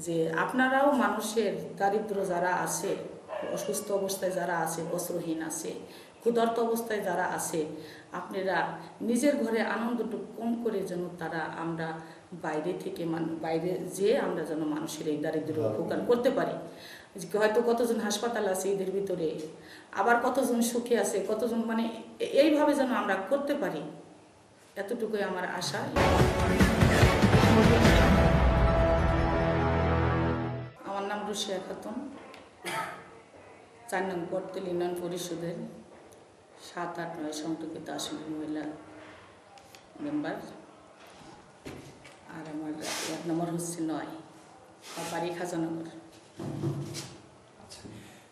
যে আপনারাও মানুষের দারিদ্র যারা আছে অসুস্থ অবস্থায় যারা আছে বস্ত্রহীন আছে ক্ষুধার্ত অবস্থায় যারা আছে আপনারা নিজের ঘরে আনন্দটুকু কম করে যেন তারা আমরা বাইরে থেকে মান- বাইরে যেয়ে আমরা যেন মানুষের এই দারিদ্র উপকার করতে পারি। হয়তো কতজন হাসপাতাল আছে এদের ভিতরে আবার কতজন সুখে আছে কতজন মানে এইভাবে যেন আমরা করতে পারি এতটুকুই আমার আশা। রুশিয়া খাতুন চার নং পর্তেল ইউনিয়ন পরিষদের সাত আট নয় সংরক্ষিত আসনের মহিলা মেম্বার। আর আমার এক নম্বর হচ্ছে নয় বাড়ি খাজানগর। আচ্ছা।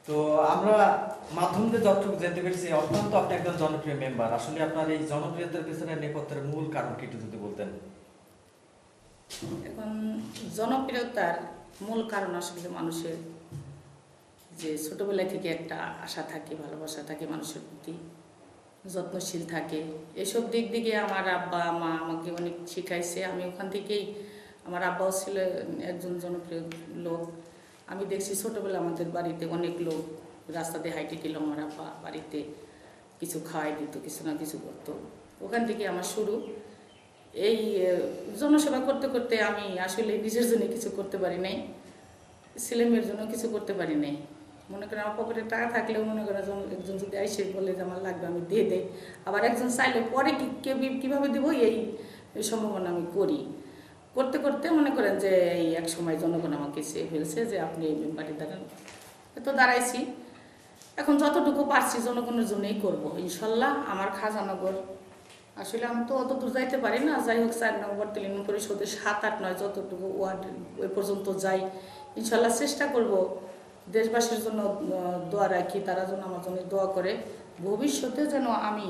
তো আমরা মাধ্যম দিয়ে যতটুকু জানতে পেরেছি, অত্যন্ত আপনি একজন জনপ্রিয় মেম্বার। আসলে আপনার এই জনপ্রিয়তার পিছনে নেপথ্যের মূল কারণ কি যদি বলতেন? এখন জনপ্রিয়তার মূল কারণ আসলে মানুষের যে ছোটবেলা থেকে একটা আশা থাকে, ভালোবাসা থাকে মানুষের প্রতি, যত্নশীল থাকে। এসব দিক দিকে আমার আব্বা, মা আমাকে অনেক শিখাইছে। আমি ওখান থেকেই, আমার আব্বাও ছিল একজন জনপ্রিয় লোক। আমি দেখছি ছোটবেলা আমাদের বাড়িতে অনেক লোক রাস্তাতে হাইটে গেল, আমার আব্বা বাড়িতে কিছু খাওয়াই দিত, কিছু না কিছু করতো। ওখান থেকে আমার শুরু। এই জনসেবা করতে করতে আমি আসলে নিজের জন্য কিছু করতে পারি নাই ছেলেমেয়ের জন্য কিছু করতে পারি নাই। মনে করেন আমার পকেটে টাকা থাকলেও মনে করেন একজন- যদি আইসে বলে যে আমার লাগবে আমি দিয়ে দেই, আবার একজন চাইলে পরে কি কীভাবে দিব এই এই সম্ভাবনা আমি করি। করতে করতে মনে করেন যে এই এক সময় জনগণ আমাকে চেয়ে ফেলছে যে আপনি এই মেম্বারে দাঁড়ান। তো দাঁড়াইছি। এখন যতটুকু পারছি জনগণের জন্যই করব। ইনশাল্লাহ আমার খাজানগর আসলে আমি তো অত দূর যাইতে পারি না। যাই হোক, চার নম্বর তিন পরিষদে সাত আট নয় যতটুকু ওয়ার্ড ওই পর্যন্ত যাই, ইনশাল্লাহ চেষ্টা করব দেশবাসীর জন্য দোয়া রাখি, তারা যেন আমার জন্য দোয়া করে। ভবিষ্যতে যেন আমি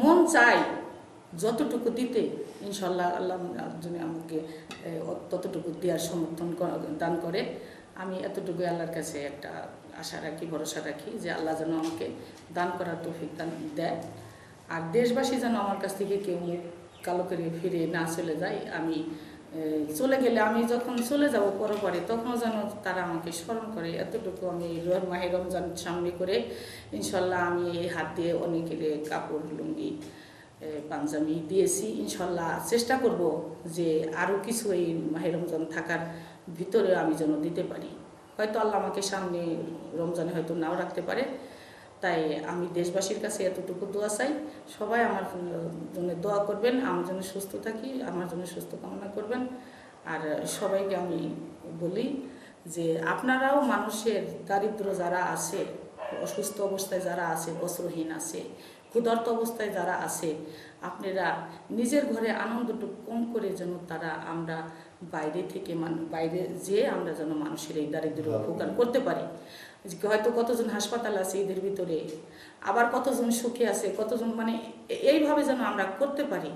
মন চাই যতটুকু দিতে, ইনশাল্লাহ আল্লাহ যেন আমাকে ততটুকু দেওয়ার সমর্থন দান করে। আমি এতটুকু আল্লাহর কাছে একটা আশা রাখি, ভরসা রাখি যে আল্লাহ যেন আমাকে দান করার তৌফিক দান দেয়। আর দেশবাসী যেন আমার কাছ থেকে কেউ কালো করে ফিরে না চলে যায়, আমি চলে গেলে আমি যখন চলে যাব পরে তখনও যেন তারা আমাকে স্মরণ করে। এতটুকু আমি রোহ মাহে রমজান সামনে করে ইনশাল্লাহ আমি এই হাত দিয়ে অনেকের কাপড়, লুঙ্গি পাঞ্জাবি দিয়েছি। ইনশাল্লাহ চেষ্টা করব যে আরও কিছু এই মাহে রমজান থাকার ভিতরে আমি যেন দিতে পারি। হয়তো আল্লাহ আমাকে সামনে রমজানে হয়তো নাও রাখতে পারে। তাই আমি দেশবাসীর কাছে এতটুকু দোয়া চাই। সবাই আমার জন্য দোয়া করবেন, আমার জন্য সুস্থ থাকি, আমার জন্য সুস্থ কামনা করবেন। আর সবাইকে আমি বলি যে আপনারাও মানুষের দারিদ্র যারা আছে, অসুস্থ অবস্থায় যারা আছে বস্ত্রহীন আছে ক্ষুধার্ত অবস্থায় যারা আছে আপনারা নিজের ঘরে আনন্দটুকু কম করে যেন তারা আমরা বাইরে থেকে মান- বাইরে যেয়ে আমরা যেন মানুষের এই দারিদ্র উপকার করতে পারি। হয়তো কতজন হাসপাতাল আছে এদের ভিতরে আবার কতজন সুখে আছে কতজন মানে এইভাবে যেন আমরা করতে পারি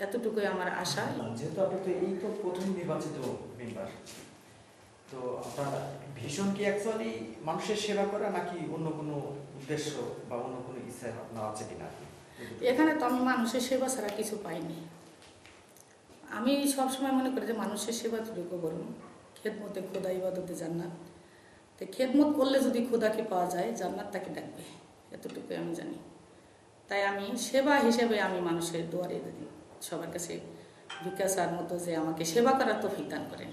এতটুকুই আমার আশা। যেহেতু আপনি তো এই তো প্রথম নির্বাচিত মেম্বার তো আপনার ভীষণ কি অ্যাকচুয়ালি মানুষের সেবা করা নাকি অন্য কোনো উদ্দেশ্য বা অন্য কোনো ইচ্ছা আপনার আছে কিনা? এখানে তো আমি মানুষের সেবা ছাড়া কিছু পাইনি। আমি সবসময় মনে করি যে মানুষের সেবা তুলিকে করুন খেদমতে খোদা ইবাদতে জান্নাত। তো খেদমত করলে যদি খোদাকে পাওয়া যায়, জান্নাত তাকে ডাকবে। এতটুকুই আমি জানি। তাই আমি সেবা হিসেবে আমি মানুষের দুয়ারে সবার কাছে ভিক্ষা চার মতো যে আমাকে সেবা করার তো দান করেন।